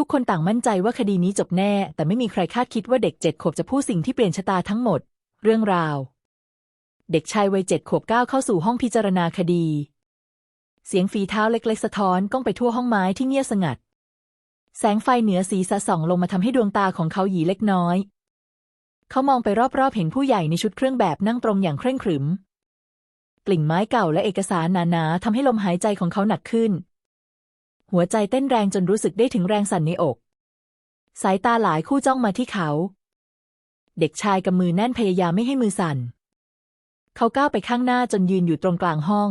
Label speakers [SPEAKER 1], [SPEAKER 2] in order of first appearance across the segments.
[SPEAKER 1] ทุกคนต่างมั่นใจว่าคดีนี้จบแน่ แต่ไม่มีใครคาดคิดว่าเด็กเจ็ดขวบจะพูดสิ่งที่เปลี่ยนชะตาทั้งหมด เรื่องราว เด็กชายวัยเจ็ดขวบก้าวเข้าสู่ห้องพิจารณาคดี เสียงฝีเท้าเล็กๆ สะท้อนก้องไปทั่วห้องไม้ที่เงียบสงัด แสงไฟเหนือสีสะส่องลงมาทำให้ดวงตาของเขาหยีเล็กน้อย เขามองไปรอบๆ เห็นผู้ใหญ่ในชุดเครื่องแบบนั่งตรงอย่างเคร่งขรึม กลิ่นไม้เก่าและเอกสารหนาๆทำให้ลมหายใจของเขาหนักขึ้น หัวใจเต้นแรงจนรู้สึกได้ถึงแรงสั่นในอก สายตาหลายคู่จ้องมาที่เขา เด็กชายกำมือแน่นพยายามไม่ให้มือสั่น เขาก้าวไปข้างหน้าจนยืนอยู่ตรงกลางห้อง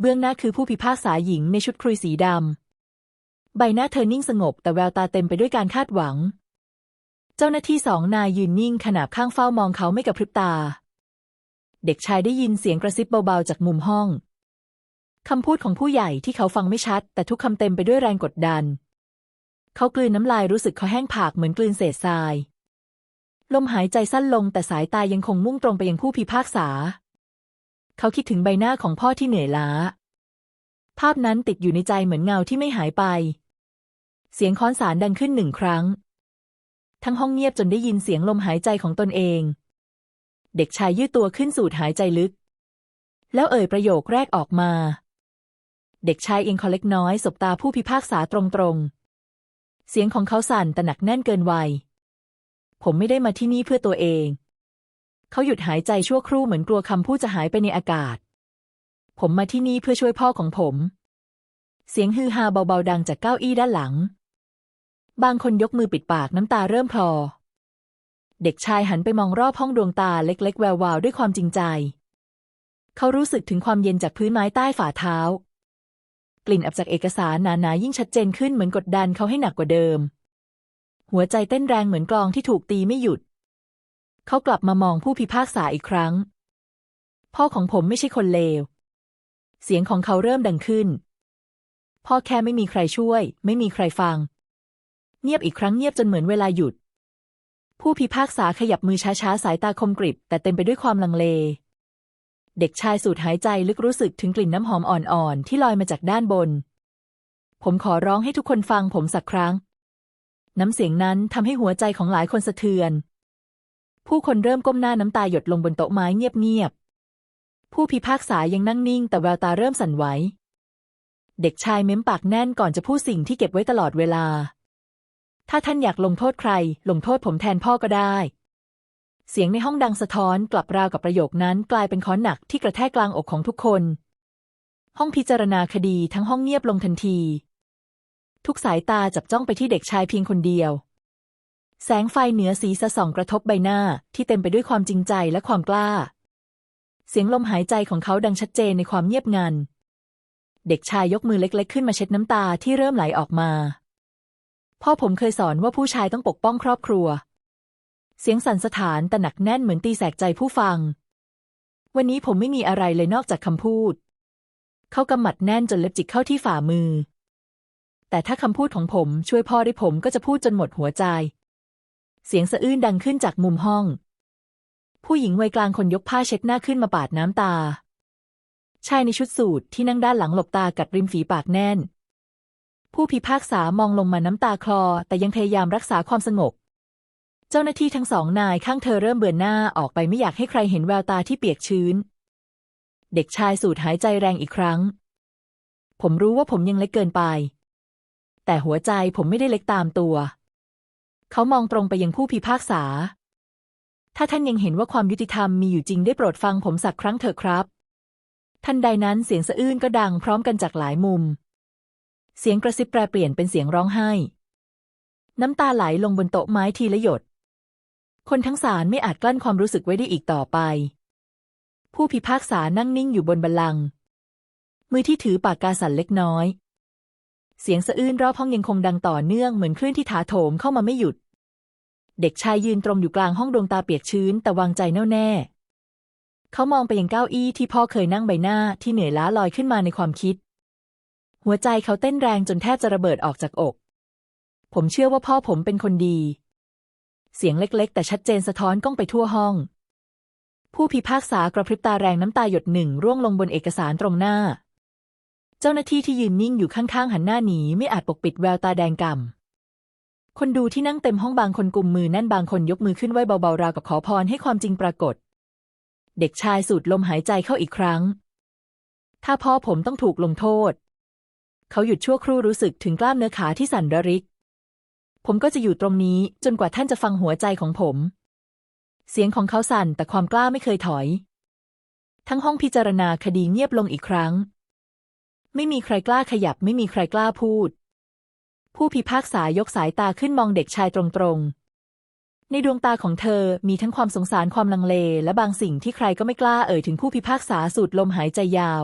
[SPEAKER 1] เบื้องหน้าคือผู้พิพากษาหญิงในชุดครุยสีดำ ใบหน้าเธอนิ่งสงบแต่แววตาเต็มไปด้วยการคาดหวัง เจ้าหน้าที่สองนายยืนนิ่งขนาบข้างเฝ้ามองเขาไม่กระพริบตา เด็กชายได้ยินเสียงกระซิบเบาๆจากมุมห้อง คำพูดของผู้ใหญ่ที่เขาฟังไม่ชัด แต่ทุกคำเต็มไปด้วยแรงกดดัน เขากลืนน้ำลายรู้สึกเขาแห้งผากเหมือนกลืนเศษทราย ลมหายใจสั้นลงแต่สายตายังคงมุ่งตรงไปยังผู้พิพากษา เขาคิดถึงใบหน้าของพ่อที่เหนื่อยล้า ภาพนั้นติดอยู่ในใจเหมือนเงาที่ไม่หายไป เสียงค้อนสารดังขึ้นหนึ่งครั้ง ทั้งห้องเงียบจนได้ยินเสียงลมหายใจของตนเอง เด็กชายยืดตัวขึ้นสูดหายใจลึก แล้วเอ่ยประโยคแรกออกมา เด็กชายเองคอเล็กน้อยสบตาผู้พิพากษาตรงๆ เสียงของเขาสั่นแต่หนักแน่นเกินวัย ผมไม่ได้มาที่นี่เพื่อตัวเอง เขาหยุดหายใจชั่วครู่เหมือนกลัวคำพูดจะหายไปในอากาศ ผมมาที่นี่เพื่อช่วยพ่อของผม เสียงฮือฮาเบาๆดังจากเก้าอี้ด้านหลัง บางคนยกมือปิดปากน้ำตาเริ่มคลอ เด็กชายหันไปมองรอบห้องดวงตาเล็ก ๆ แวววาวด้วยความจริงใจ เขารู้สึกถึงความเย็นจากพื้นไม้ใต้ฝ่าเท้า กลิ่นอับจากเอกสารหนาๆยิ่งชัดเจนขึ้นเหมือนกดดันเขาให้หนักกว่าเดิม หัวใจเต้นแรงเหมือนกลองที่ถูกตีไม่หยุด เขากลับมามองผู้พิพากษาอีกครั้ง พ่อของผมไม่ใช่คนเลว เสียงของเขาเริ่มดังขึ้น พ่อแค่ไม่มีใครช่วย ไม่มีใครฟัง เงียบอีกครั้งเงียบจนเหมือนเวลาหยุด ผู้พิพากษาขยับมือช้าๆสายตาคมกริบแต่เต็มไปด้วยความลังเล เด็กชายสูดหายใจลึกรู้สึกถึงกลิ่นน้ำหอมอ่อนๆ ที่ลอยมาจากด้านบน ผมขอร้องให้ทุกคนฟังผมสักครั้ง น้ำเสียงนั้นทำให้หัวใจของหลายคนสะเทือน ผู้คนเริ่มก้มหน้าน้ำตาหยดลงบนโต๊ะไม้เงียบๆ ผู้พิพากษายังนั่งนิ่ง แต่แววตาเริ่มสั่นไหว เด็กชายเม้มปากแน่นก่อนจะพูดสิ่งที่เก็บไว้ตลอดเวลา ถ้าท่านอยากลงโทษใคร ลงโทษผมแทนพ่อก็ได้ เสียงในห้องดังสะท้อนกลับราวกับประโยคนั้นกลายเป็นค้อนหนักที่กระแทกกลางอกของทุกคน ห้องพิจารณาคดีทั้งห้องเงียบลงทันที ทุกสายตาจับจ้องไปที่เด็กชายเพียงคนเดียว แสงไฟเหนือสีสะส่องกระทบใบหน้าที่เต็มไปด้วยความจริงใจและความกล้า เสียงลมหายใจของเขาดังชัดเจนในความเงียบงัน เด็กชายยกมือเล็ก ๆ ขึ้นมาเช็ดน้ำตาที่เริ่มไหลออกมา พ่อผมเคยสอนว่าผู้ชายต้องปกป้องครอบครัว เสียงสั่นสะท้านแต่หนักแน่นเหมือนตีแสกใจผู้ฟัง วันนี้ผมไม่มีอะไรเลยนอกจากคำพูด เขากำหมัดแน่นจนเล็บจิกเข้าที่ฝ่ามือ แต่ถ้าคำพูดของผมช่วยพ่อได้ผมก็จะพูดจนหมดหัวใจ เสียงสะอื้นดังขึ้นจากมุมห้อง ผู้หญิงวัยกลางคนยกผ้าเช็ดหน้าขึ้นมาปาดน้ำตา ชายในชุดสูทที่นั่งด้านหลังหลบตากัดริมฝีปากแน่น ผู้พิพากษามองลงมาน้ำตาคลอ แต่ยังพยายามรักษาความสงบ เจ้าหน้าที่ทั้งสองนายข้างเธอเริ่มเบือนหน้าออกไปไม่อยากให้ใครเห็นแววตาที่เปียกชื้น เด็กชายสูดหายใจแรงอีกครั้ง ผมรู้ว่าผมยังเล็กเกินไป แต่หัวใจผมไม่ได้เล็กตามตัว เขามองตรงไปยังผู้พิพากษา ถ้าท่านยังเห็นว่าความยุติธรรมมีอยู่จริงได้โปรดฟังผมสักครั้งเถอะครับ ทันใดนั้นเสียงสะอื้นก็ดังพร้อมกันจากหลายมุม เสียงกระซิบแปรเปลี่ยนเป็นเสียงร้องไห้ น้ำตาไหลลงบนโต๊ะไม้ทีละหยด คนทั้งศาลไม่อาจกลั้นความรู้สึกไว้ได้อีกต่อไป ผู้พิพากษานั่งนิ่งอยู่บนบัลลังก์มือที่ถือปากกาสั่นเล็กน้อย เสียงสะอื้นรอบห้องยังคงดังต่อเนื่องเหมือนคลื่นที่ถาโถมเข้ามาไม่หยุด เด็กชายยืนตรงอยู่กลางห้องดวงตาเปียกชื้นแต่วางใจแน่วแน่ เขามองไปยังเก้าอี้ที่พ่อเคยนั่งใบหน้าที่เหนื่อยล้าลอยขึ้นมาในความคิด หัวใจเขาเต้นแรงจนแทบจะระเบิดออกจากอก ผมเชื่อว่าพ่อผมเป็นคนดี เสียงเล็กๆ แต่ชัดเจนสะท้อนก้องไปทั่วห้อง ผู้พิพากษากระพริบตาแรงน้ำตาหยดหนึ่งร่วงลงบนเอกสารตรงหน้า เจ้าหน้าที่ที่ยืนนิ่งอยู่ข้างๆ หันหน้าหนีไม่อาจปกปิดแววตาแดงก่ำคนดูที่นั่งเต็มห้องบางคนกุมมือแน่นบางคนยกมือขึ้นไหวเบาๆราวกับขอพรให้ความจริงปรากฏ เด็กชายสูดลมหายใจเข้าอีกครั้ง ถ้าพ่อผมต้องถูกลงโทษ เขาหยุดชั่วครู่รู้สึกถึงกล้ามเนื้อขาที่สั่นระริก ผมก็จะอยู่ตรงนี้จนกว่าท่านจะฟังหัวใจของผม เสียงของเขาสั่นแต่ความกล้าไม่เคยถอย ทั้งห้องพิจารณาคดีเงียบลงอีกครั้ง ไม่มีใครกล้าขยับไม่มีใครกล้าพูด ผู้พิพากษายกสายตาขึ้นมองเด็กชายตรงๆ ในดวงตาของเธอมีทั้งความสงสารความลังเล และบางสิ่งที่ใครก็ไม่กล้าเอ่ยถึงผู้พิพากษาสูดลมหายใจยาว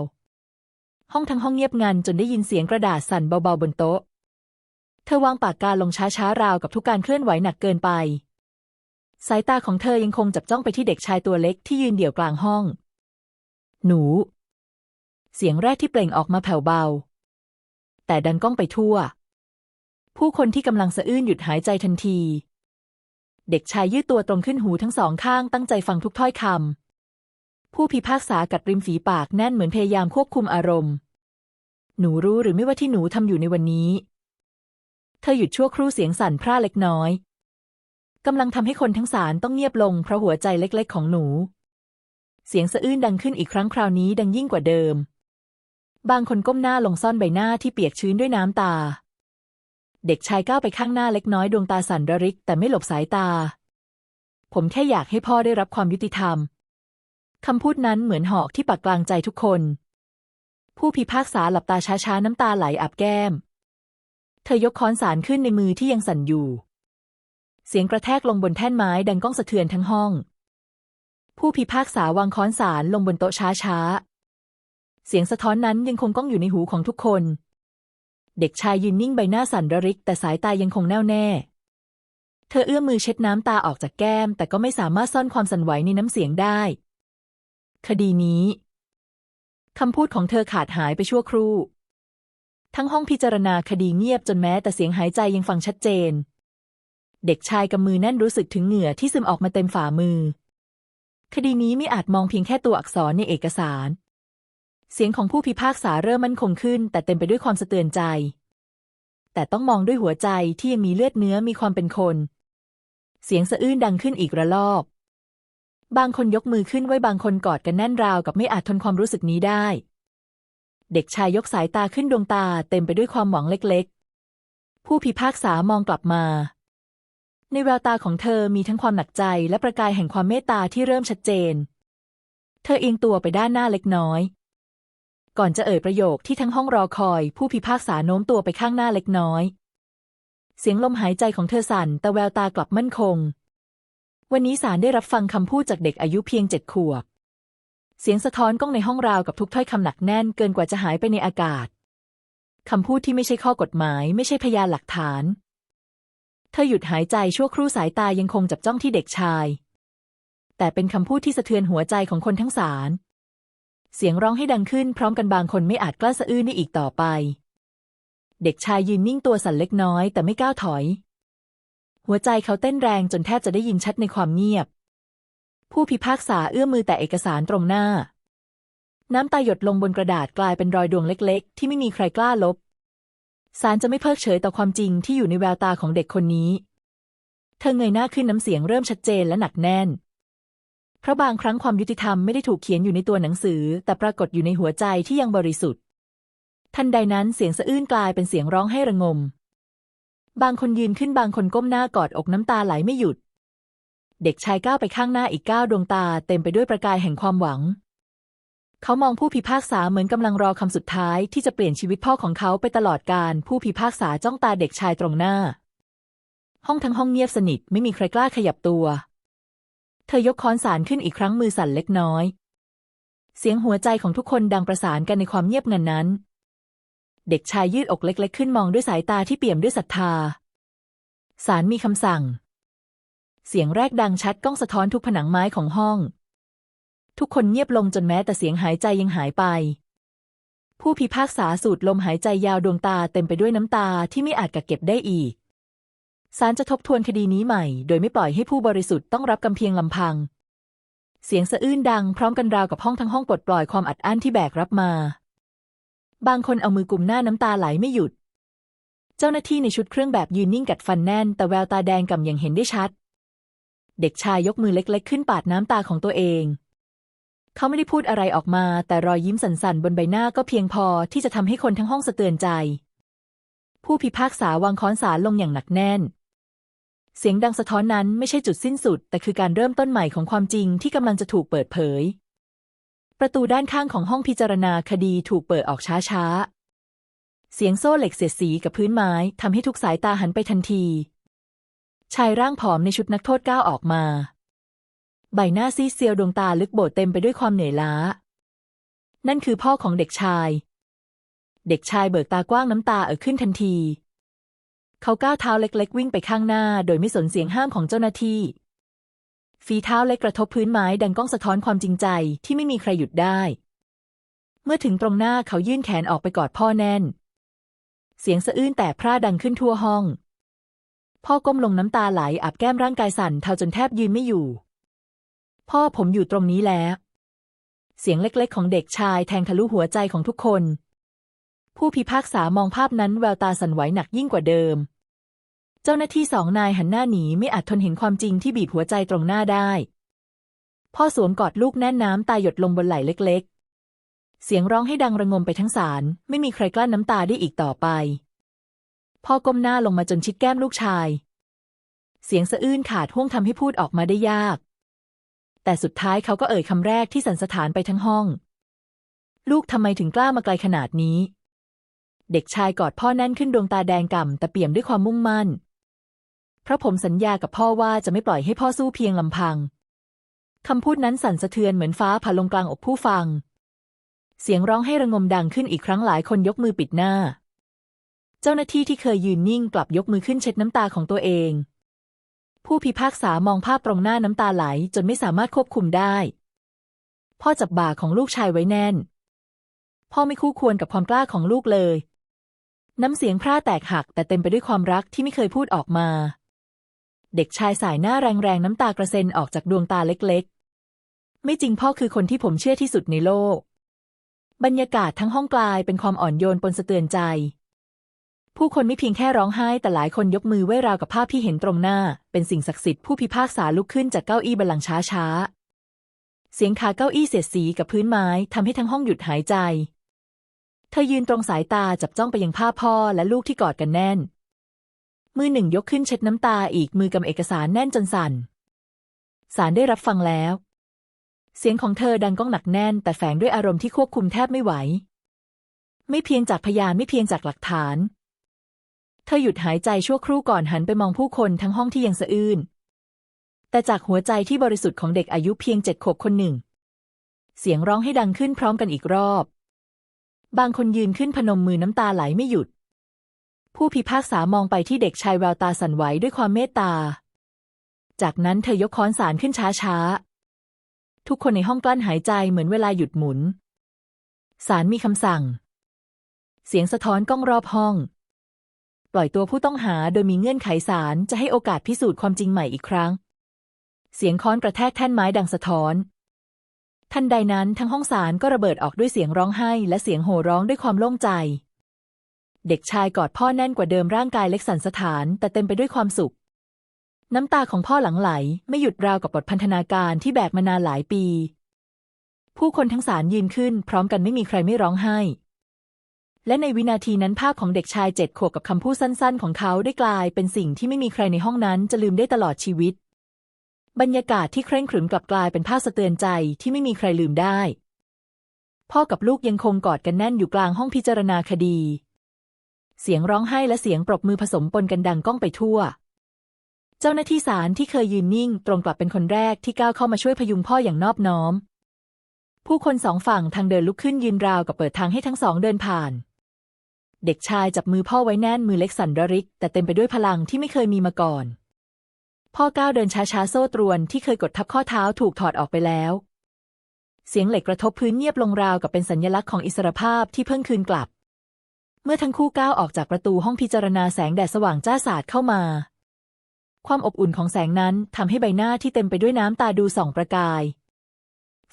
[SPEAKER 1] ห้องทั้งห้องเงียบงันจนได้ยินเสียงกระดาษสั่นเบาๆบนโต๊ะ เธอวางปากกาลงช้าๆราวกับทุกการเคลื่อนไหวหนักเกินไป สายตาของเธอยังคงจับจ้องไปที่เด็กชายตัวเล็กที่ยืนเดี่ยวกลางห้อง หนู เสียงแรกที่เปล่งออกมาแผ่วเบา แต่ดังก้องไปทั่ว ผู้คนที่กำลังสะอื้นหยุดหายใจทันที เด็กชายยืดตัวตรงขึ้นหูทั้งสองข้างตั้งใจฟังทุกถ้อยคำผู้พิพากษากัดริมฝีปากแน่นเหมือนพยายามควบคุมอารมณ์หนูรู้หรือไม่ว่าที่หนูทำอยู่ในวันนี้ เธอหยุดชั่วครู่เสียงสั่นพร่าเล็กน้อยกำลังทำให้คนทั้งศาลต้องเงียบลงเพราะหัวใจเล็กๆของหนู เสียงสะอื้นดังขึ้นอีกครั้งคราวนี้ดังยิ่งกว่าเดิม บางคนก้มหน้าลงซ่อนใบหน้าที่เปียกชื้นด้วยน้ำตา เด็กชายก้าวไปข้างหน้าเล็กน้อยดวงตาสั่นระริกแต่ไม่หลบสายตา ผมแค่อยากให้พ่อได้รับความยุติธรรมคำพูดนั้นเหมือนหอกที่ปักกลางใจทุกคน ผู้พิพากษาหลับตาช้าๆน้ำตาไหลอาบแก้ม เธอยกค้อนสารขึ้นในมือที่ยังสั่นอยู่ เสียงกระแทกลงบนแท่นไม้ดังก้องสะเทือนทั้งห้อง ผู้พิพากษาวางค้อนสารลงบนโต๊ะช้าๆ เสียงสะท้อนนั้นยังคงก้องอยู่ในหูของทุกคน เด็กชายยืนนิ่งใบหน้าสั่นระริก แต่สายตายังคงแน่วแน่ เธอเอื้อมมือเช็ดน้ำตาออกจากแก้ม แต่ก็ไม่สามารถซ่อนความสั่นไหวในน้ำเสียงได้ คดีนี้คำพูดของเธอขาดหายไปชั่วครู่ ทั้งห้องพิจารณาคดีเงียบจนแม้แต่เสียงหายใจยังฟังชัดเจน เด็กชายกำมือแน่นรู้สึกถึงเหงื่อที่ซึมออกมาเต็มฝ่ามือ คดีนี้ไม่อาจมองเพียงแค่ตัวอักษรในเอกสาร เสียงของผู้พิพากษาเริ่มมั่นคงขึ้น แต่เต็มไปด้วยความสะเตือนใจ แต่ต้องมองด้วยหัวใจที่ยังมีเลือดเนื้อมีความเป็นคน เสียงสะอื้นดังขึ้นอีกระลอก บางคนยกมือขึ้นไว้บางคนกอดกันแน่นราวกับไม่อาจทนความรู้สึกนี้ได้ เด็กชายยกสายตาขึ้นดวงตาเต็มไปด้วยความหวังเล็กๆ ผู้พิพากษามองกลับมา ในแววตาของเธอมีทั้งความหนักใจและประกายแห่งความเมตตาที่เริ่มชัดเจน เธอเอียงตัวไปด้านหน้าเล็กน้อย ก่อนจะเอ่ยประโยคที่ทั้งห้องรอคอย ผู้พิพากษาโน้มตัวไปข้างหน้าเล็กน้อย เสียงลมหายใจของเธอสั่น แต่แววตากลับมั่นคง วันนี้ศาลได้รับฟังคำพูดจากเด็กอายุเพียงเจ็ดขวบ เสียงสะท้อนก้องในห้องราวกับทุกถ้อยคำหนักแน่นเกินกว่าจะหายไปในอากาศคำพูดที่ไม่ใช่ข้อกฎหมาย ไม่ใช่พยานหลักฐาน เธอหยุดหายใจชั่วครู่สายตายังคงจับจ้องที่เด็กชาย แต่เป็นคำพูดที่สะเทือนหัวใจของคนทั้งศาลเสียงร้องให้ดังขึ้นพร้อมกันบางคนไม่อาจกล้าสะอื้นได้อีกต่อไป เด็กชายยืนนิ่งตัวสั่นเล็กน้อยแต่ไม่ก้าวถอย หัวใจเขาเต้นแรงจนแทบจะได้ยินชัดในความเงียบ ผู้พิพากษาเอื้อมมือแต่เอกสารตรงหน้า น้ำตาหยดลงบนกระดาษกลายเป็นรอยดวงเล็กๆ ที่ไม่มีใครกล้าลบศาลจะไม่เพิกเฉยต่อความจริงที่อยู่ในแววตาของเด็กคนนี้ เธอเงยหน้าขึ้นน้ำเสียงเริ่มชัดเจนและหนักแน่น เพราะบางครั้งความยุติธรรมไม่ได้ถูกเขียนอยู่ในตัวหนังสือ แต่ปรากฏอยู่ในหัวใจที่ยังบริสุทธิ์ ทันใดนั้นเสียงสะอื้นกลายเป็นเสียงร้องให้ระงม บางคนยืนขึ้นบางคนก้มหน้ากอดอกน้ำตาไหลไม่หยุด เด็กชายก้าวไปข้างหน้าอีกก้าวดวงตาเต็มไปด้วยประกายแห่งความหวัง เขามองผู้พิพากษาเหมือนกำลังรอคำสุดท้ายที่จะเปลี่ยนชีวิตพ่อของเขาไปตลอดกาลผู้พิพากษาจ้องตาเด็กชายตรงหน้า ห้องทั้งห้องเงียบสนิทไม่มีใครกล้าขยับตัว เธอยกค้อนสารขึ้นอีกครั้งมือสั่นเล็กน้อย เสียงหัวใจของทุกคนดังประสานกันในความเงียบงันนั้น เด็กชายยืดอกเล็ก ๆ ขึ้นมองด้วยสายตาที่เปี่ยมด้วยศรัทธาศาลมีคำสั่ง เสียงแรกดังชัดก้องสะท้อนทุกผนังไม้ของห้อง ทุกคนเงียบลงจนแม้แต่เสียงหายใจยังหายไป ผู้พิพากษาสูดลมหายใจยาวดวงตาเต็มไปด้วยน้ำตาที่ไม่อาจกักเก็บได้อีกศาลจะทบทวนคดีนี้ใหม่ โดยไม่ปล่อยให้ผู้บริสุทธิ์ต้องรับกำเพียงลำพัง เสียงสะอื้นดังพร้อมกันราวกับห้องทั้งห้องปลดปล่อยความอัดอั้นที่แบกรับมา บางคนเอามือกุมหน้าน้ำตาไหลไม่หยุด เจ้าหน้าที่ในชุดเครื่องแบบยืนนิ่งกัดฟันแน่น แต่แววตาแดงก่ำอย่างเห็นได้ชัด เด็กชายยกมือเล็ก ๆ ขึ้นปาดน้ำตาของตัวเอง เขาไม่ได้พูดอะไรออกมา แต่รอยยิ้มสันๆ บนใบหน้าก็เพียงพอที่จะทำให้คนทั้งห้องสะเตือนใจ ผู้พิพากษาวางค้อนศาลงอย่างหนักแน่น เสียงดังสะท้อนนั้นไม่ใช่จุดสิ้นสุด แต่คือการเริ่มต้นใหม่ของความจริงที่กำลังจะถูกเปิดเผย ประตูด้านข้างของห้องพิจารณาคดีถูกเปิดออกช้าๆเสียงโซ่เหล็กเสียดสีกับพื้นไม้ทำให้ทุกสายตาหันไปทันที ชายร่างผอมในชุดนักโทษก้าวออกมา ใบหน้าซีเซียวดวงตาลึกโบดเต็มไปด้วยความเหนื่อยล้า นั่นคือพ่อของเด็กชาย เด็กชายเบิกตากว้างน้ำตาเอ่อขึ้นทันที เขาก้าวเท้าเล็ก ๆ วิ่งไปข้างหน้า โดยไม่สนเสียงห้ามของเจ้าหน้าที่ ฝีเท้าเล็กกระทบพื้นไม้ดังก้องสะท้อนความจริงใจที่ไม่มีใครหยุดได้ เมื่อถึงตรงหน้าเขายื่นแขนออกไปกอดพ่อแน่น เสียงสะอื้นแต่พร่าดังขึ้นทั่วห้อง พ่อก้มลงน้ำตาไหลอาบแก้มร่างกายสั่นเทาจนแทบยืนไม่อยู่ พ่อผมอยู่ตรงนี้แล้ว เสียงเล็กๆ ของเด็กชายแทงทะลุหัวใจของทุกคน ผู้พิพากษามองภาพนั้นแววตาสั่นไหวหนักยิ่งกว่าเดิม เจ้าหน้าที่สองนายหันหน้าหนีไม่อาจทนเห็นความจริงที่บีบหัวใจตรงหน้าได้ พ่อสวมกอดลูกแน่นน้ำตาหยดลงบนไหล่เล็ก ๆ เสียงร้องให้ดังระงมไปทั้งศาลไม่มีใครกลั้นน้ำตาได้อีกต่อไป พ่อก้มหน้าลงมาจนชิดแก้มลูกชาย เสียงสะอื้นขาดห่วงทำให้พูดออกมาได้ยาก แต่สุดท้ายเขาก็เอ่ยคำแรกที่สันสถานไปทั้งห้อง ลูกทำไมถึงกล้ามาไกลขนาดนี้ เด็กชายกอดพ่อแน่นขึ้นดวงตาแดงก่ำแต่เปี่ยมด้วยความมุ่งมั่น เพราะผมสัญญากับพ่อว่าจะไม่ปล่อยให้พ่อสู้เพียงลำพังคำพูดนั้นสั่นสะเทือนเหมือนฟ้าผ่าลงกลางอกผู้ฟัง เสียงร้องให้ระงมดังขึ้นอีกครั้งหลายคนยกมือปิดหน้า เจ้าหน้าที่ที่เคยยืนนิ่งกลับยกมือขึ้นเช็ดน้ำตาของตัวเอง ผู้พิพากษามองภาพตรงหน้าน้ำตาไหลจนไม่สามารถควบคุมได้ พ่อจับบ่าของลูกชายไว้แน่น พ่อไม่คู่ควรกับความกล้าของลูกเลย น้ำเสียงพร่าแตกหักแต่เต็มไปด้วยความรักที่ไม่เคยพูดออกมา เด็กชายสายหน้าแรงๆน้ำตากระเซ็นออกจากดวงตาเล็กๆ ไม่จริงพ่อคือคนที่ผมเชื่อที่สุดในโลกบรรยากาศทั้งห้องกลายเป็นความอ่อนโยนปนสะเตือนใจ ผู้คนไม่เพียงแค่ร้องไห้ แต่หลายคนยกมือไหว้ราวกับภาพที่เห็นตรงหน้า เป็นสิ่งศักดิ์สิทธิ์ผู้พิพากษาลุกขึ้นจากเก้าอี้บัลลังก์ช้าๆ เสียงขาเก้าอี้เสียดสีกับพื้นไม้ทำให้ทั้งห้องหยุดหายใจ เธอยืนตรงสายตาจับจ้องไปยังภาพพ่อและลูกที่กอดกันแน่น มือหนึ่งยกขึ้นเช็ดน้ำตาอีกมือกำเอกสารแน่นจนสั่นสารได้รับฟังแล้ว เสียงของเธอดังก้องหนักแน่น แต่แฝงด้วยอารมณ์ที่ควบคุมแทบไม่ไหว ไม่เพียงจากพยานไม่เพียงจากหลักฐาน เธอหยุดหายใจชั่วครู่ก่อนหันไปมองผู้คนทั้งห้องที่ยังสะอื้น แต่จากหัวใจที่บริสุทธิ์ของเด็กอายุเพียงเจ็ดขวบคนหนึ่ง เสียงร้องให้ดังขึ้นพร้อมกันอีกรอบ บางคนยืนขึ้นพนมมือน้ำตาไหลไม่หยุด ผู้พิพากษามองไปที่เด็กชายแววตาสั่นไหวด้วยความเมตตา จากนั้นเธอยกค้อนสารขึ้นช้าๆ ทุกคนในห้องกลั้นหายใจเหมือนเวลาหยุดหมุน สารมีคำสั่ง เสียงสะท้อนก้องรอบห้อง ปล่อยตัวผู้ต้องหาโดยมีเงื่อนไขสารจะให้โอกาสพิสูจน์ความจริงใหม่อีกครั้ง เสียงค้อนกระแทกแท่นไม้ดังสะท้อน ทันใดนั้นทั้งห้องสารก็ระเบิดออกด้วยเสียงร้องไห้ และเสียงโห่ร้องด้วยความโล่งใจ เด็กชายกอดพ่อแน่นกว่าเดิมร่างกายเล็กสันสถาน แต่เต็มไปด้วยความสุข น้ำตาของพ่อหลังไหล ไม่หยุดราวกับบทพันธนาการที่แบกมานานหลายปี ผู้คนทั้งสารยืนขึ้น พร้อมกันไม่มีใครไม่ร้องไห้ และในวินาทีนั้นภาพของเด็กชายเจ็ดขวบกับคำพูดสั้น ๆ ของเขาได้กลายเป็นสิ่งที่ไม่มีใครในห้องนั้นจะลืมได้ตลอดชีวิต บรรยากาศที่เคร่งขรึมกลับกลายเป็นภาพสะเตือนใจที่ไม่มีใครลืมได้ พ่อกับลูกยังคงกอดกันแน่นอยู่กลางห้องพิจารณาคดี เสียงร้องไห้และเสียงปรบมือผสมปนกันดังก้องไปทั่ว เจ้าหน้าที่ศาลที่เคยยืนนิ่ง ตรงกลับเป็นคนแรกที่ก้าวเข้ามาช่วยพยุงพ่ออย่างนอบน้อม ผู้คนสองฝั่งทางเดินลุกขึ้นยืนราวกับเปิดทางให้ทั้งสองเดินผ่าน เด็กชายจับมือพ่อไว้แน่นมือเล็กสั่นระริก แต่เต็มไปด้วยพลังที่ไม่เคยมีมาก่อน พ่อก้าวเดินช้าๆโซ่ตรวนที่เคยกดทับข้อเท้าถูกถอดออกไปแล้ว เสียงเหล็กกระทบพื้นเงียบลงราวกับเป็นสัญลักษณ์ของอิสรภาพที่เพิ่งคืนกลับ เมื่อทั้งคู่ก้าวออกจากประตูห้องพิจารณาแสงแดดสว่างจ้าสาดเข้ามา ความอบอุ่นของแสงนั้นทำให้ใบหน้าที่เต็มไปด้วยน้ำตาดูส่องประกาย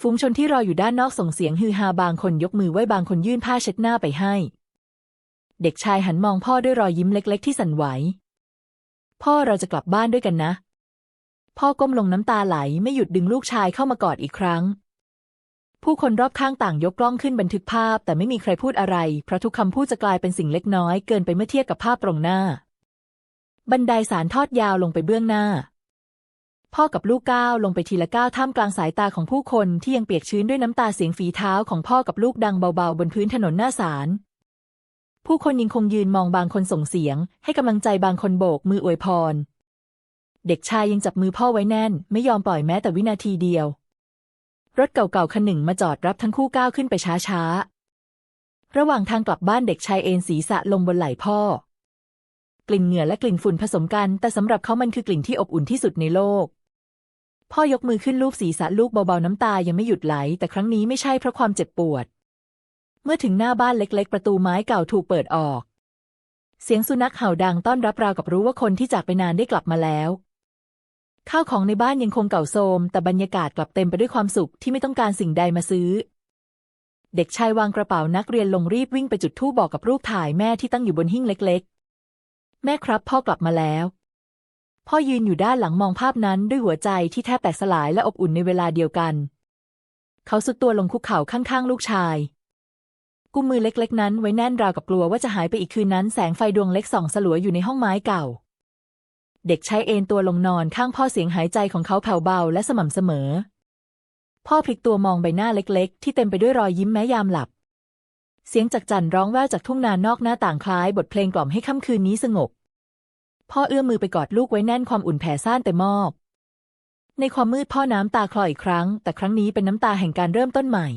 [SPEAKER 1] ฝูงชนที่รออยู่ด้านนอกส่งเสียงฮือฮาบางคนยกมือไหว้บางคนยื่นผ้าเช็ดหน้าไปให้ เด็กชายหันมองพ่อด้วยรอยยิ้มเล็ก ๆ ที่สั่นไหว พ่อเราจะกลับบ้านด้วยกันนะ พ่อก้มลงน้ำตาไหลไม่หยุดดึงลูกชายเข้ามากอดอีกครั้ง ผู้คนรอบข้างต่างยกกล้องขึ้นบันทึกภาพ แต่ไม่มีใครพูดอะไร เพราะทุกคำพูดจะกลายเป็นสิ่งเล็กน้อยเกินไปเมื่อเทียบกับภาพตรงหน้า บันไดสารทอดยาวลงไปเบื้องหน้า พ่อกับลูกก้าวลงไปทีละก้าวท่ามกลางสายตาของผู้คนที่ยังเปียกชื้นด้วยน้ำตาเสียงฝีเท้าของพ่อกับลูกดังเบาๆ บนพื้นถนนหน้าศาล ผู้คนยังคงยืนมองบางคนส่งเสียง ให้กำลังใจบางคนโบกมืออวยพร เด็กชายยังจับมือพ่อไว้แน่น ไม่ยอมปล่อยแม้แต่วินาทีเดียว รถเก่าๆคันหนึ่งมาจอดรับทั้งคู่ก้าวขึ้นไปช้าๆ ระหว่างทางกลับบ้านเด็กชายเอนศีรษะลงบนไหล่พ่อ กลิ่นเหงื่อและกลิ่นฝุ่นผสมกัน แต่สำหรับเขามันคือกลิ่นที่อบอุ่นที่สุดในโลก พ่อยกมือขึ้นลูบศีรษะลูกเบาๆน้ำตายังไม่หยุดไหล แต่ครั้งนี้ไม่ใช่เพราะความเจ็บปวด เมื่อถึงหน้าบ้านเล็กๆ ประตูไม้เก่าถูกเปิดออก เสียงสุนัขเห่าดังต้อนรับราวกับรู้ว่าคนที่จากไปนานได้กลับมาแล้ว ข้าวของในบ้านยังคงเก่าโทรมแต่บรรยากาศกลับเต็มไปด้วยความสุขที่ไม่ต้องการสิ่งใดมาซื้อ เด็กชายวางกระเป๋านักเรียนลงรีบวิ่งไปจุดธูปบอกกับรูปถ่ายแม่ที่ตั้งอยู่บนหิ้งเล็ก ๆ แม่ครับพ่อกลับมาแล้ว พ่อยืนอยู่ด้านหลังมองภาพนั้นด้วยหัวใจที่แทบแตกสลายและอบอุ่นในเวลาเดียวกัน เขาสุดตัวลงคุกเข่าข้างๆ ลูกชาย กุมมือเล็กๆนั้นไว้แน่นราวกับกลัวว่าจะหายไปอีกคืนนั้น แสงไฟดวงเล็กส่องสลัวอยู่ในห้องไม้เก่า เด็กชายเอนตัวลงนอนข้างพ่อเสียงหายใจของเขาแผ่วเบาและสม่ำเสมอ พ่อพลิกตัวมองใบหน้าเล็กๆ ที่เต็มไปด้วยรอยยิ้มแม้ยามหลับ เสียงจักจั่นร้องแว่วจากทุ่งนานอกหน้าต่างคล้าย บทเพลงกล่อมให้ค่ำคืนนี้สงบ พ่อเอื้อมมือไปกอดลูกไว้แน่นความอุ่นแผ่ซ่านแต่มอบในความมืดพ่อน้ำตาคลออีกครั้ง แต่ครั้งนี้เป็นน้ำตาแห่งการเริ่มต้นใหม่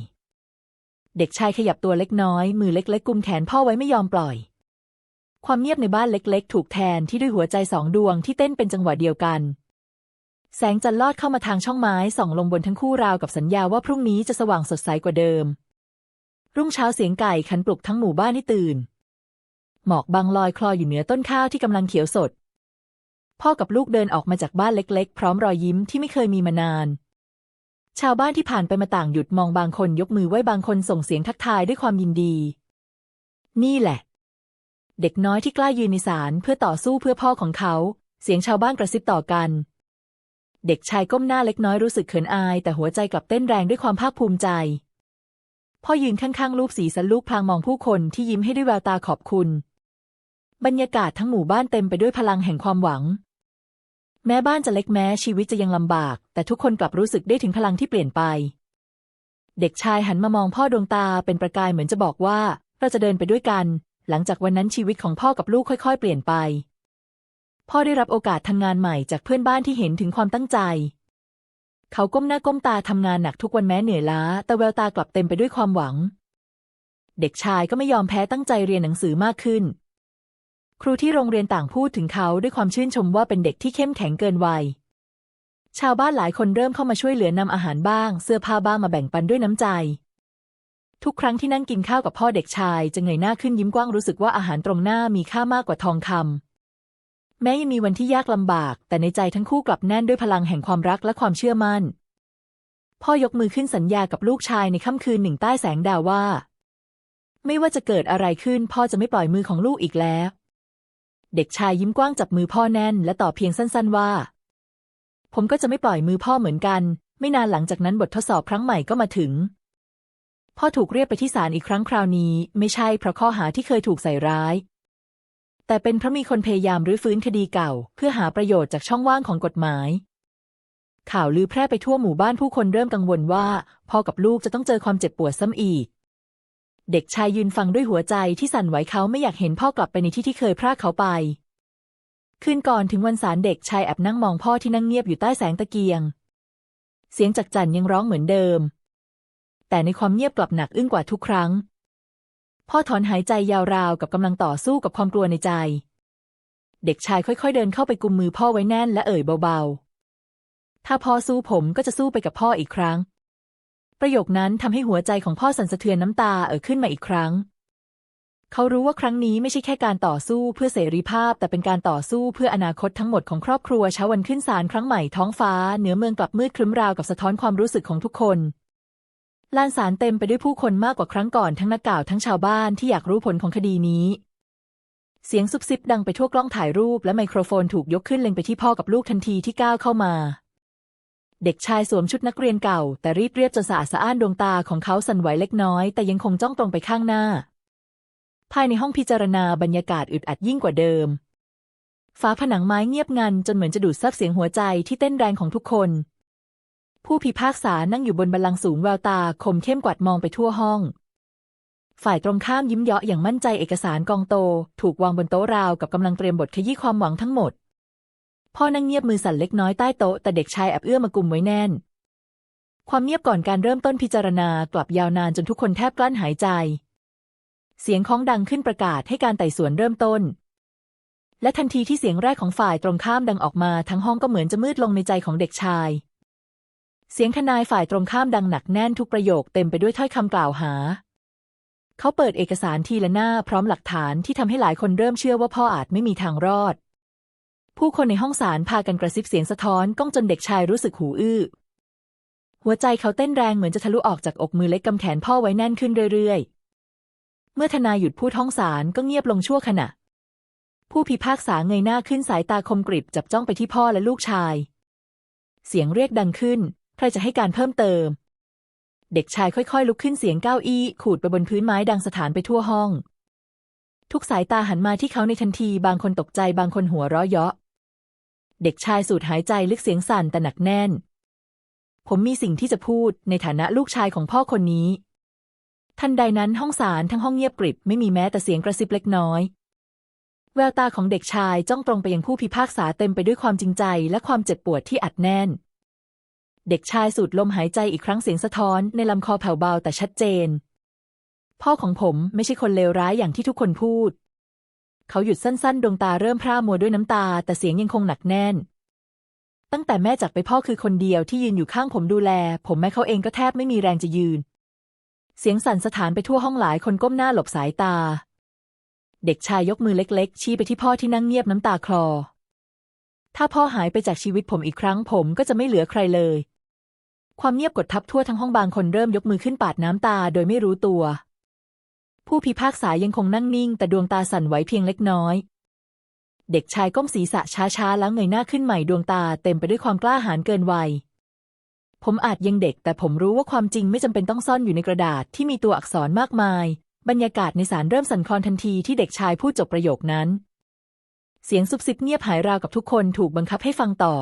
[SPEAKER 1] เด็กชายขยับตัวเล็กน้อย มือเล็กๆกุมแขนพ่อไว้ไม่ยอมปล่อย ความเงียบในบ้านเล็กๆ ถูกแทนที่ด้วยหัวใจสองดวงที่เต้นเป็นจังหวะเดียวกัน แสงจันทร์ลอดเข้ามาทางช่องไม้ส่องลงบนทั้งคู่ราวกับสัญญาว่าพรุ่งนี้จะสว่างสดใสกว่าเดิม รุ่งเช้าเสียงไก่ขันปลุกทั้งหมู่บ้านให้ตื่น หมอกบางลอยคลอยอยู่เหนือต้นข้าวที่กำลังเขียวสด พ่อกับลูกเดินออกมาจากบ้านเล็ก ๆ พร้อมรอยยิ้มที่ไม่เคยมีมานาน ชาวบ้านที่ผ่านไปมาต่างหยุดมองบางคนยกมือไหว้บางคนส่งเสียงทักทายด้วยความยินดี นี่แหละ เด็กน้อยที่กล้ายืนในศาลเพื่อต่อสู้เพื่อพ่อของเขา เสียงชาวบ้านกระซิบต่อกัน เด็กชายก้มหน้าเล็กน้อยรู้สึกเขินอาย แต่หัวใจกลับเต้นแรงด้วยความภาคภูมิใจ พ่อยืนข้างๆลูกสีสันลูกพลางมองผู้คนที่ยิ้มให้ด้วยแววตาขอบคุณ บรรยากาศทั้งหมู่บ้านเต็มไปด้วยพลังแห่งความหวัง แม้บ้านจะเล็กแม้ชีวิตจะยังลำบาก แต่ทุกคนกลับรู้สึกได้ถึงพลังที่เปลี่ยนไป เด็กชายหันมามองพ่อดวงตาเป็นประกายเหมือนจะบอกว่า เราจะเดินไปด้วยกัน หลังจากวันนั้นชีวิตของพ่อกับลูกค่อย ๆ เปลี่ยนไป พ่อได้รับโอกาสทำงานใหม่จากเพื่อนบ้านที่เห็นถึงความตั้งใจ เขาก้มหน้าก้มตาทำงานหนักทุกวันแม้เหนื่อยล้า แต่แววตากลับเต็มไปด้วยความหวัง เด็กชายก็ไม่ยอมแพ้ตั้งใจเรียนหนังสือมากขึ้น ครูที่โรงเรียนต่างพูดถึงเขาด้วยความชื่นชมว่าเป็นเด็กที่เข้มแข็งเกินวัย ชาวบ้านหลายคนเริ่มเข้ามาช่วยเหลือนำอาหารบ้าง เสื้อผ้าบ้างมาแบ่งปันด้วยน้ำใจ ทุกครั้งที่นั่งกินข้าวกับพ่อเด็กชายจะเงยหน้าขึ้นยิ้มกว้างรู้สึกว่าอาหารตรงหน้ามีค่ามากกว่าทองคำแม้ยังมีวันที่ยากลำบาก แต่ในใจทั้งคู่กลับแน่นด้วยพลังแห่งความรักและความเชื่อมั่น พ่อยกมือขึ้นสัญญากับลูกชายในค่ำคืนหนึ่งใต้แสงดาวว่า ไม่ว่าจะเกิดอะไรขึ้น พ่อจะไม่ปล่อยมือของลูกอีกแล้ว เด็กชายยิ้มกว้างจับมือพ่อแน่น และตอบเพียงสั้นๆว่า ผมก็จะไม่ปล่อยมือพ่อเหมือนกัน ไม่นานหลังจากนั้นบททดสอบครั้งใหม่ก็มาถึง พ่อถูกเรียกไปที่ศาลอีกครั้งคราวนี้ ไม่ใช่เพราะข้อหาที่เคยถูกใส่ร้าย แต่เป็นเพราะมีคนพยายามรื้อฟื้นคดีเก่า เพื่อหาประโยชน์จากช่องว่างของกฎหมาย ข่าวลือแพร่ไปทั่วหมู่บ้านผู้คนเริ่มกังวลว่า พ่อกับลูกจะต้องเจอความเจ็บปวดซ้ำอีก เด็กชายยืนฟังด้วยหัวใจที่สั่นไหวเขาไม่อยากเห็นพ่อกลับไปในที่ที่เคยพรากเขาไป คืนก่อนถึงวันศาลเด็กชายแอบนั่งมองพ่อที่นั่งเงียบอยู่ใต้แสงตะเกียง เสียงจักจั่นยังร้องเหมือนเดิม แต่ในความเงียบกลับหนักอึ้งกว่าทุกครั้ง พ่อถอนหายใจยาวราวกับกำลังต่อสู้กับความกลัวในใจ เด็กชายค่อยๆเดินเข้าไปกุมมือพ่อไว้แน่นและเอ่ยเบาๆ ถ้าพ่อสู้ผมก็จะสู้ไปกับพ่ออีกครั้ง ประโยคนั้นทำให้หัวใจของพ่อสั่นสะเทือนน้ำตาเอ่อขึ้นมาอีกครั้ง เขารู้ว่าครั้งนี้ไม่ใช่แค่การต่อสู้เพื่อเสรีภาพ แต่เป็นการต่อสู้เพื่ออนาคตทั้งหมดของครอบครัวเช้าวันขึ้นศาลครั้งใหม่ท้องฟ้าเหนือเมืองกลับมืดครึ้มราวกับสะท้อนความรู้สึกของทุกคนลานศาลเต็มไปด้วยผู้คนมากกว่าครั้งก่อนทั้งนักข่าวทั้งชาวบ้านที่อยากรู้ผลของคดีนี้ เสียงซุบซิบดังไปทั่วกล้องถ่ายรูปและไมโครโฟนถูกยกขึ้นเล็งไปที่พ่อกับลูกทันทีที่ก้าวเข้ามา เด็กชายสวมชุดนักเรียนเก่า แต่รีดเรียบจนสะอาดสะอ้านดวงตาของเขาสั่นไหวเล็กน้อย แต่ยังคงจ้องตรงไปข้างหน้า ภายในห้องพิจารณาบรรยากาศอึดอัดยิ่งกว่าเดิมฝาผนังไม้เงียบงันจนเหมือนจะดูดซับเสียงหัวใจที่เต้นแรงของทุกคน ผู้พิพากษานั่งอยู่บนบัลลังก์สูงแววตาคมเข้มกวาดมองไปทั่วห้อง ฝ่ายตรงข้ามยิ้มเยาะอย่างมั่นใจเอกสารกองโต ถูกวางบนโต๊ะราวกับกำลังเตรียมบทขยี้ความหวังทั้งหมด พ่อนั่งเงียบมือสั่นเล็กน้อยใต้โต๊ะแต่เด็กชายแอบเอื้อมมากุมไว้แน่น ความเงียบก่อนการเริ่มต้นพิจารณากลับยาวนานจนทุกคนแทบกลั้นหายใจ เสียงค้องดังขึ้นประกาศให้การไต่สวนเริ่มต้น และทันทีที่เสียงแรกของฝ่ายตรงข้ามดังออกมาทั้งห้องก็เหมือนจะมืดลงในใจของเด็กชาย เสียงทนายฝ่ายตรงข้ามดังหนักแน่นทุกประโยคเต็มไปด้วยถ้อยคำกล่าวหา เขาเปิดเอกสารทีละหน้าพร้อมหลักฐานที่ทำให้หลายคนเริ่มเชื่อว่าพ่ออาจไม่มีทางรอด ผู้คนในห้องศาลพากันกระซิบเสียงสะท้อนก้องจนเด็กชายรู้สึกหูอื้อ หัวใจเขาเต้นแรงเหมือนจะทะลุออกจากอกมือเล็กกำแขนพ่อไว้แน่นขึ้นเรื่อยๆ เมื่อทนายหยุดพูดห้องศาลก็เงียบลงชั่วขณะ ผู้พิพากษาเงยหน้าขึ้นสายตาคมกริบจับจ้องไปที่พ่อและลูกชาย เสียงเรียกดังขึ้น ใครจะให้การเพิ่มเติม เด็กชายค่อยๆ ลุกขึ้นเสียงก้าวอี้ขูดไปบนพื้นไม้ดังสถานไปทั่วห้อง ทุกสายตาหันมาที่เขาในทันที บางคนตกใจบางคนหัวเราะเยาะ เด็กชายสูดหายใจลึกเสียงสั่นแต่หนักแน่น ผมมีสิ่งที่จะพูดในฐานะลูกชายของพ่อคนนี้ ทันใดนั้นห้องศาลทั้งห้องเงียบกริบไม่มีแม้แต่เสียงกระซิบเล็กน้อย แววตาของเด็กชายจ้องตรงไปยังผู้พิพากษาเต็มไปด้วยความจริงใจและความเจ็บปวดที่อัดแน่น เด็กชายสูดลมหายใจอีกครั้งเสียงสะท้อนในลำคอแผ่วเบาแต่ชัดเจน พ่อของผมไม่ใช่คนเลวร้ายอย่างที่ทุกคนพูด เขาหยุดสั้นๆ ดวงตาเริ่มพร่ามัวด้วยน้ำตา แต่เสียงยังคงหนักแน่น ตั้งแต่แม่จากไปพ่อคือคนเดียวที่ยืนอยู่ข้างผมดูแล ผมแม่เขาเองก็แทบไม่มีแรงจะยืน เสียงสั่นสถานไปทั่วห้องหลายคนก้มหน้าหลบสายตา เด็กชายยกมือเล็กๆ ชี้ไปที่พ่อที่นั่งเงียบน้ำตาคลอ ถ้าพ่อหายไปจากชีวิตผมอีกครั้งผมก็จะไม่เหลือใครเลย ความเงียบกดทับทั่วทั้งห้องบางคนเริ่มยกมือขึ้นปาดน้ำตาโดยไม่รู้ตัว ผู้พิพากษายังคงนั่งนิ่ง แต่ดวงตาสั่นไหวเพียงเล็กน้อย เด็กชายก้มศีรษะช้าๆ แล้วเงยหน้าขึ้นใหม่ดวงตาเต็มไปด้วยความกล้าหาญเกินวัย ผมอาจยังเด็ก แต่ผมรู้ว่าความจริงไม่จำเป็นต้องซ่อนอยู่ในกระดาษที่มีตัวอักษรมากมาย บรรยากาศในศาลเริ่มสั่นคลอนทันทีที่เด็กชายพูดจบประโยคนั้น เสียงซุบซิบเงียบหายราวกับทุกคนถูกบังคับให้ฟังต่อ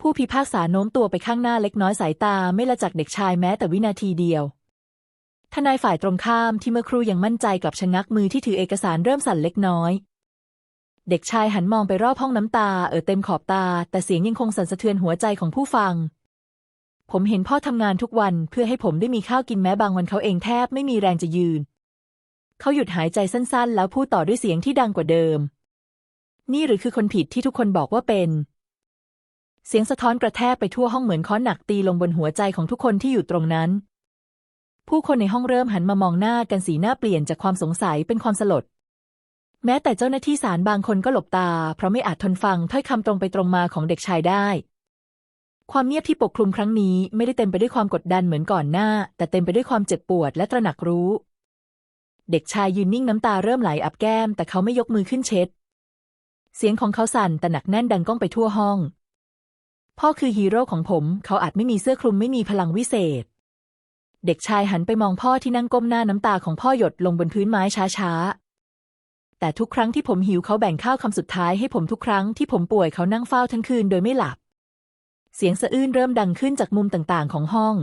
[SPEAKER 1] ผู้พิพากษาโน้มตัวไปข้างหน้าเล็กน้อยสายตาไม่ละจากเด็กชายแม้แต่วินาทีเดียว ทนายฝ่ายตรงข้ามที่เมื่อครู่ยังมั่นใจกลับชะงักมือที่ถือเอกสารเริ่มสั่นเล็กน้อย เด็กชายหันมองไปรอบห้องน้ำตาเอ่อเต็มขอบตา แต่เสียงยังคงสั่นสะเทือนหัวใจของผู้ฟัง ผมเห็นพ่อทำงานทุกวันเพื่อให้ผมได้มีข้าวกินแม้บางวันเขาเองแทบไม่มีแรงจะยืน เขาหยุดหายใจสั้นๆ แล้วพูดต่อด้วยเสียงที่ดังกว่าเดิม นี่หรือคือคนผิดที่ทุกคนบอกว่าเป็นเสียงสะท้อนกระแทกไปทั่วห้องเหมือนค้อนหนักตีลงบนหัวใจของทุกคนที่อยู่ตรงนั้น ผู้คนในห้องเริ่มหันมามองหน้ากันสีหน้าเปลี่ยนจากความสงสัยเป็นความสลด แม้แต่เจ้าหน้าที่ศาลบางคนก็หลบตา เพราะไม่อาจทนฟังถ้อยคำตรงไปตรงมาของเด็กชายได้ ความเงียบที่ปกคลุมครั้งนี้ไม่ได้เต็มไปด้วยความกดดันเหมือนก่อนหน้า แต่เต็มไปด้วยความเจ็บปวดและตระหนักรู้ เด็กชายยืนนิ่งน้ำตาเริ่มไหลอับแก้ม แต่เขาไม่ยกมือขึ้นเช็ด เสียงของเขาสั่นแต่หนักแน่นดังก้องไปทั่วห้อง พ่อคือฮีโร่ของผม เขาอาจไม่มีเสื้อคลุมไม่มีพลังวิเศษ เด็กชายหันไปมองพ่อที่นั่งก้มหน้าน้ำตาของพ่อหยดลงบนพื้นไม้ช้าๆ แต่ทุกครั้งที่ผมหิวเขาแบ่งข้าวคำสุดท้ายให้ผมทุกครั้งที่ผมป่วยเขานั่งเฝ้าทั้งคืนโดยไม่หลับ เสียงสะอื้นเริ่มดังขึ้นจากมุมต่างๆ ของห้อง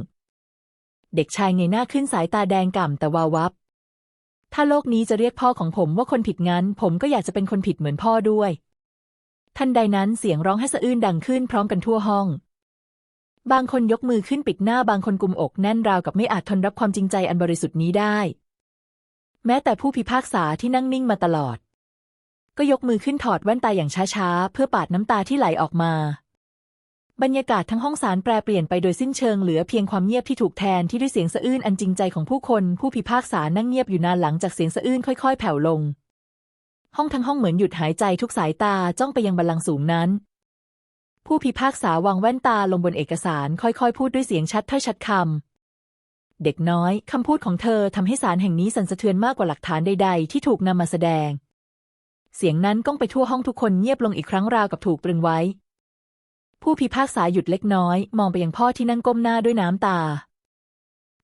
[SPEAKER 1] เด็กชายเงยหน้าขึ้นสายตาแดงก่ำแต่วาววับ ถ้าโลกนี้จะเรียกพ่อของผมว่าคนผิดงั้น ผมก็อยากจะเป็นคนผิดเหมือนพ่อด้วย ทันใดนั้นเสียงร้องให้สะอื้นดังขึ้นพร้อมกันทั่วห้อง บางคนยกมือขึ้นปิดหน้าบางคนกุมอกแน่นราวกับไม่อาจทนรับความจริงใจอันบริสุทธิ์นี้ได้ แม้แต่ผู้พิพากษาที่นั่งนิ่งมาตลอด ก็ยกมือขึ้นถอดแว่นตาอย่างช้าๆ เพื่อปาดน้ำตาที่ไหลออกมา บรรยากาศทั้งห้องศาลแปรเปลี่ยนไปโดยสิ้นเชิงเหลือเพียงความเงียบที่ถูกแทนที่ด้วยเสียงสะอื้นอันจริงใจของผู้คน ผู้พิพากษานั่งเงียบอยู่นานหลังจากเสียงสะอื้นค่อย ๆ แผ่วลง ห้องทั้งห้องเหมือนหยุดหายใจทุกสายตาจ้องไปยังบัลลังก์สูงนั้น ผู้พิพากษาวางแว่นตาลงบนเอกสารค่อยๆ พูดด้วยเสียงชัดถ้อยชัดคำ เด็กน้อยคำพูดของเธอทำให้ศาลแห่งนี้สั่นสะเทือนมากกว่าหลักฐานใดๆ ที่ถูกนำมาแสดง เสียงนั้นก้องไปทั่วห้องทุกคนเงียบลงอีกครั้งราวกับถูกตรึงไว้ ผู้พิพากษาหยุดเล็กน้อย มองไปยังพ่อที่นั่งก้มหน้าด้วยน้ำตา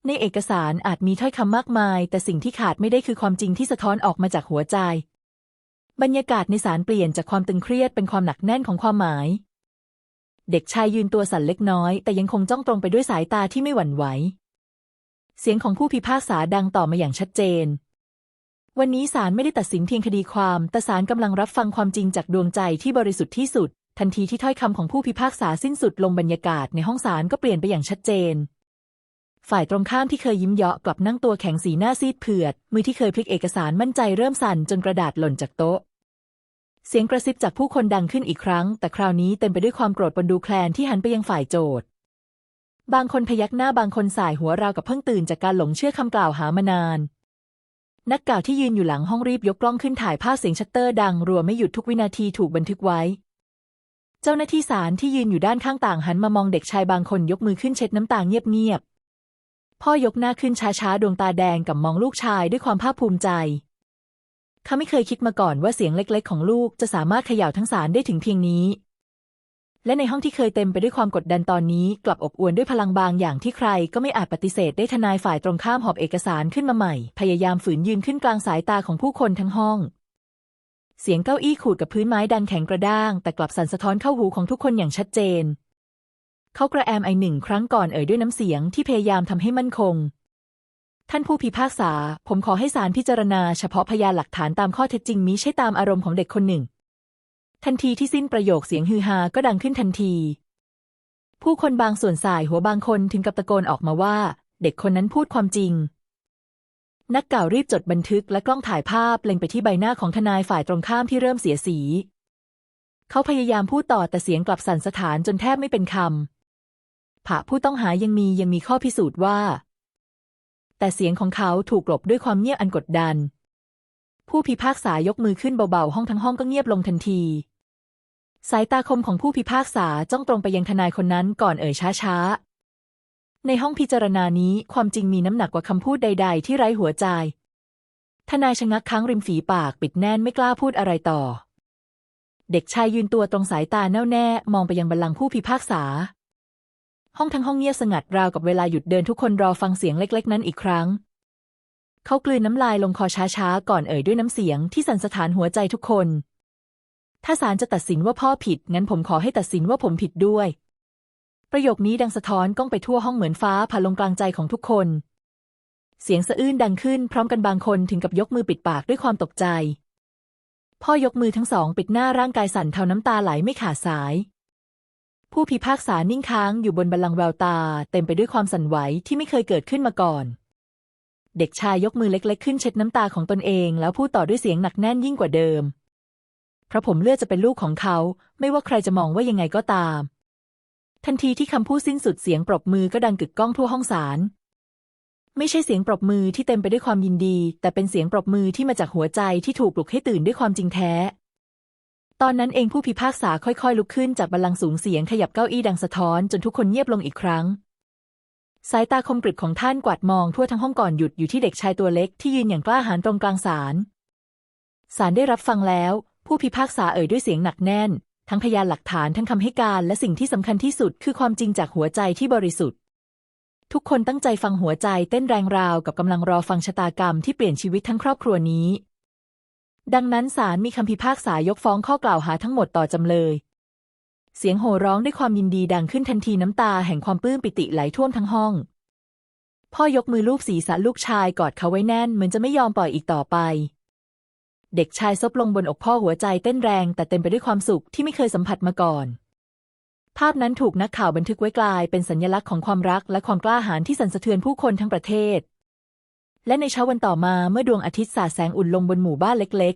[SPEAKER 1] ในเอกสารอาจมีถ้อยคำมากมาย แต่สิ่งที่ขาดไม่ได้คือความจริงที่สะท้อนออกมาจากหัวใจ บรรยากาศในศาลเปลี่ยนจากความตึงเครียดเป็นความหนักแน่นของความหมาย เด็กชายยืนตัวสั่นเล็กน้อย แต่ยังคงจ้องตรงไปด้วยสายตาที่ไม่หวั่นไหว เสียงของผู้พิพากษาดังต่อมาอย่างชัดเจน วันนี้ศาลไม่ได้ตัดสินเพียงคดีความ แต่ศาลกำลังรับฟังความจริงจากดวงใจที่บริสุทธิ์ที่สุด ทันทีที่ถ้อยคำของผู้พิพากษาสิ้นสุดลงบรรยากาศในห้องศาลก็เปลี่ยนไปอย่างชัดเจนฝ่ายตรงข้ามที่เคยยิ้มเยาะกลับนั่งตัวแข็งสีหน้าซีดเผือด มือที่เคยพลิกเอกสารมั่นใจเริ่มสั่นจนกระดาษหล่นจากโต๊ะ เสียงกระซิบจากผู้คนดังขึ้นอีกครั้ง แต่คราวนี้เต็มไปด้วยความโกรธบนดูแคลนที่หันไปยังฝ่ายโจทย์ บางคนพยักหน้าบางคนสายหัวราวกับเพิ่งตื่นจากการหลงเชื่อคำกล่าวหามานาน นักข่าวที่ยืนอยู่หลังห้องรีบยกกล้องขึ้นถ่ายภาพเสียงชัตเตอร์ดังรัวไม่หยุดทุกวินาทีถูกบันทึกไว้ เจ้าหน้าที่ศาลที่ยืนอยู่ด้านข้างต่างหันมามองเด็กชายบางคนยกมือขึ้นเช็ดน้ำตาเงียบๆพ่อยกหน้าขึ้นช้าๆ ดวงตาแดงกับมองลูกชายด้วยความภาคภูมิใจ เขาไม่เคยคิดมาก่อนว่าเสียงเล็กๆ ของลูกจะสามารถเขย่าทั้งศาลได้ถึงเพียงนี้ และในห้องที่เคยเต็มไปด้วยความกดดันตอนนี้ กลับอบอวลด้วยพลังบางอย่างที่ใครก็ไม่อาจปฏิเสธได้ทนายฝ่ายตรงข้ามหอบเอกสารขึ้นมาใหม่ พยายามฝืนยืนขึ้นกลางสายตาของผู้คนทั้งห้อง เสียงเก้าอี้ขูดกับพื้นไม้ดังแข็งกระด้าง แต่กลับสั่นสะท้อนเข้าหูของทุกคนอย่างชัดเจน เขากระแอมไอหนึ่งครั้งก่อนเอ่ยด้วยน้ำเสียงที่พยายามทำให้มั่นคง ท่านผู้พิพากษา ผมขอให้ศาลพิจารณาเฉพาะพยานหลักฐานตามข้อเท็จจริงมิใช่ตามอารมณ์ของเด็กคนหนึ่ง ทันทีที่สิ้นประโยคเสียงฮือฮาก็ดังขึ้นทันที ผู้คนบางส่วนสายหัวบางคนถึงกับตะโกนออกมาว่า เด็กคนนั้นพูดความจริง นักกล่าวรีบจดบันทึกและกล้องถ่ายภาพเล็งไปที่ใบหน้าของทนายฝ่ายตรงข้ามที่เริ่มเสียสี เขาพยายามพูดต่อแต่เสียงกลับสั่นสะท้านจนแทบไม่เป็นคำผะผู้ต้องหายังมียังมีข้อพิสูจน์ว่า แต่เสียงของเขาถูกกลบด้วยความเงียบอันกดดัน ผู้พิพากษายกมือขึ้นเบาๆ ห้องทั้งห้องก็เงียบลงทันที สายตาคมของผู้พิพากษาจ้องตรงไปยังทนายคนนั้นก่อนเอ่ยช้าๆ ในห้องพิจารณานี้ความจริงมีน้ำหนักกว่าคำพูดใด ๆ ที่ไร้หัวใจ ทนายชะงักค้างริมฝีปากปิดแน่นไม่กล้าพูดอะไรต่อ เด็กชายยืนตัวตรงสายตาแน่วแน่มองไปยังบัลลังก์ผู้พิพากษา ห้องทั้งห้องเงียบสงัดราวกับเวลาหยุดเดินทุกคนรอฟังเสียงเล็ก ๆ นั้นอีกครั้ง เขากลืนน้ำลายลงคอช้าๆ ก่อนเอ่ยด้วยน้ำเสียงที่สั่นสะท้านหัวใจทุกคน ถ้าศาลจะตัดสินว่าพ่อผิด งั้นผมขอให้ตัดสินว่าผมผิดด้วย ประโยคนี้ดังสะท้อนก้องไปทั่วห้องเหมือนฟ้าผ่าลงกลางใจของทุกคน เสียงสะอื้นดังขึ้นพร้อมกันบางคนถึงกับยกมือปิดปากด้วยความตกใจ พ่อยกมือทั้งสองปิดหน้าร่างกายสั่นเทาน้ำตาไหลไม่ขาดสาย ผู้พิพากษานิ่งค้างอยู่บนบัลลังก์แววตา เต็มไปด้วยความสั่นไหวที่ไม่เคยเกิดขึ้นมาก่อน เด็กชายยกมือเล็กๆ ขึ้นเช็ดน้ำตาของตนเอง แล้วพูดต่อด้วยเสียงหนักแน่นยิ่งกว่าเดิม เพราะผมเลือกจะเป็นลูกของเขา ไม่ว่าใครจะมองว่ายังไงก็ตาม ทันทีที่คำพูดสิ้นสุดเสียงปรบมือก็ดังกึกก้องทั่วห้องศาลไม่ใช่เสียงปรบมือที่เต็มไปด้วยความยินดี แต่เป็นเสียงปรบมือที่มาจากหัวใจที่ถูกปลุกให้ตื่นด้วยความจริงแท้ ตอนนั้นเองผู้พิพากษาค่อยๆ ลุกขึ้นจากบัลลังก์สูงเสียงขยับเก้าอี้ดังสะท้อนจนทุกคนเงียบลงอีกครั้ง สายตาคมกริบของท่านกวาดมองทั่วทั้งห้องก่อนหยุดอยู่ที่เด็กชายตัวเล็กที่ยืนอย่างกล้าหาญตรงกลางศาลศาลได้รับฟังแล้ว ผู้พิพากษาเอ่ยด้วยเสียงหนักแน่น ทั้งพยานหลักฐานทั้งคำให้การและสิ่งที่สำคัญที่สุดคือความจริงจากหัวใจที่บริสุทธิ์ ทุกคนตั้งใจฟังหัวใจเต้นแรงราวกับกำลังรอฟังชะตากรรมที่เปลี่ยนชีวิตทั้งครอบครัวนี้ ดังนั้นศาลมีคำพิพากษายกฟ้องข้อกล่าวหาทั้งหมดต่อจำเลย เสียงโห่ร้องด้วยความยินดีดังขึ้นทันทีน้ำตาแห่งความปลื้มปิติไหลท่วมทั้งห้อง พ่อยกมือลูบศีรษะลูกชายกอดเขาไว้แน่นเหมือนจะไม่ยอมปล่อยอีกต่อไป เด็กชายซบลงบนอกพ่อหัวใจเต้นแรงแต่เต็มไปด้วยความสุขที่ไม่เคยสัมผัสมาก่อน ภาพนั้นถูกนักข่าวบันทึกไว้กลายเป็นสัญลักษณ์ของความรักและความกล้าหาญที่สั่นสะเทือนผู้คนทั้งประเทศ และในเช้าวันต่อมาเมื่อดวงอาทิตย์สาดแสงอุ่นลงบนหมู่บ้านเล็ก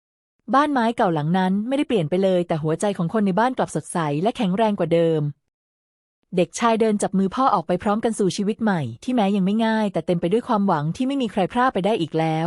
[SPEAKER 1] ๆ บ้านไม้เก่าหลังนั้นไม่ได้เปลี่ยนไปเลย แต่หัวใจของคนในบ้านกลับสดใสและแข็งแรงกว่าเดิม เด็กชายเดินจับมือพ่อออกไปพร้อมกันสู่ชีวิตใหม่ ที่แม้ยังไม่ง่าย แต่เต็มไปด้วยความหวังที่ไม่มีใครพลาดไปได้อีกแล้ว